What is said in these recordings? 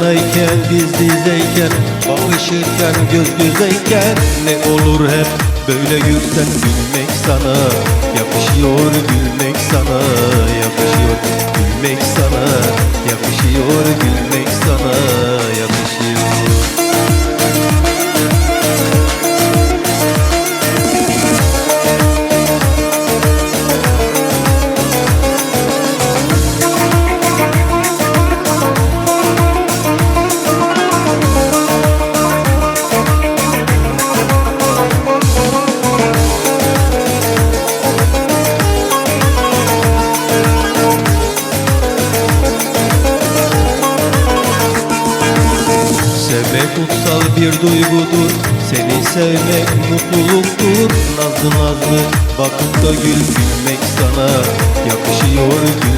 Yan yanayken biz dizeyken Bakışırken göz gözeyken Ne olur hep böyle gülsen Gülmek sana yakışıyor Gülmek sana yakışıyor Gülmek sana yakışıyor Gülmek sana yakışıyor Sevmek kutsal bir duygudur. Seni sevmek mutluluktur. Nazlı nazlı bakıp da gül Gülmek sana yakışıyor Gülmek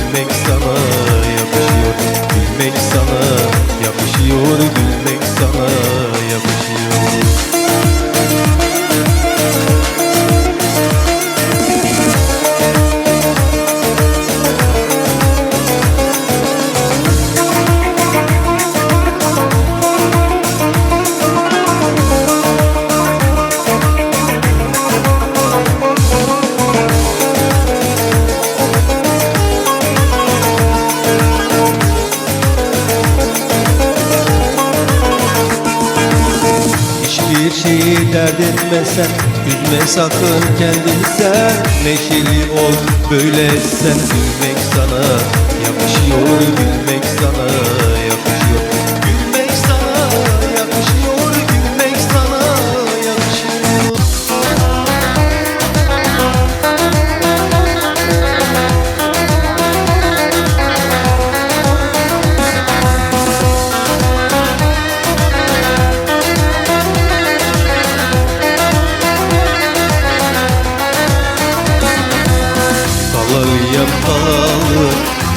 Dert etmesen Üzme sakın kendini sen. Neşeli ol böyle sen Gülmek sana yakışıyor Gülmek sana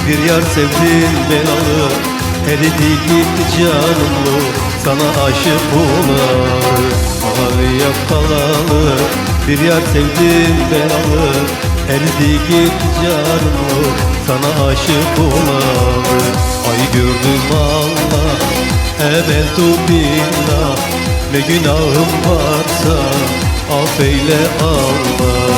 Bir yar sevdim belalı Eridi gitti canımlı Sana aşık olar Kalalı yap kalalı Bir yar sevdim belalı Eridi gitti canımlı Sana aşık olar Ay gördüm Allah Evel billah Ne günahım varsa Affeyle Allah.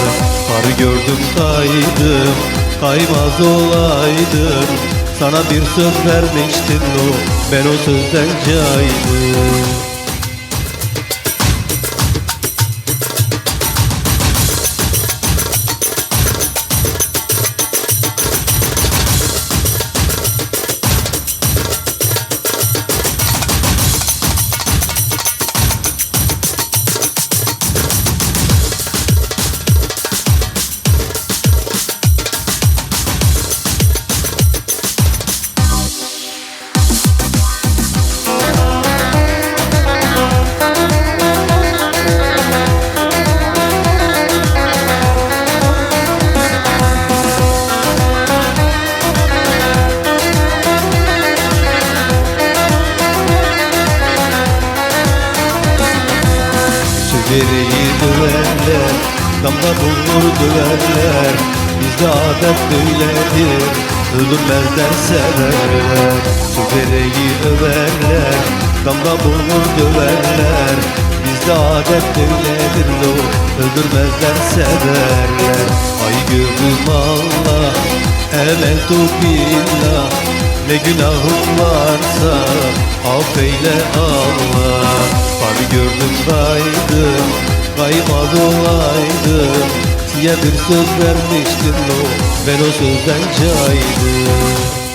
Kar gördüm kaydım Kaymaz olaydım Sana bir söz vermiştim no Ben o sözden caydım Süveriyi döverler Damda bulur döverler. Bizde adet böyledir Öldürmezler severler. Süveriyi överler Damda bulur döverler. Bizde adet böyledir lo Öldürmezler severler. Ay gözüm Allah Emel billah Ne günahım varsa Affeyle Allah gördüm kaydım Kaymaz olaydım Size bir söz vermiştim o Ben o sözden caydım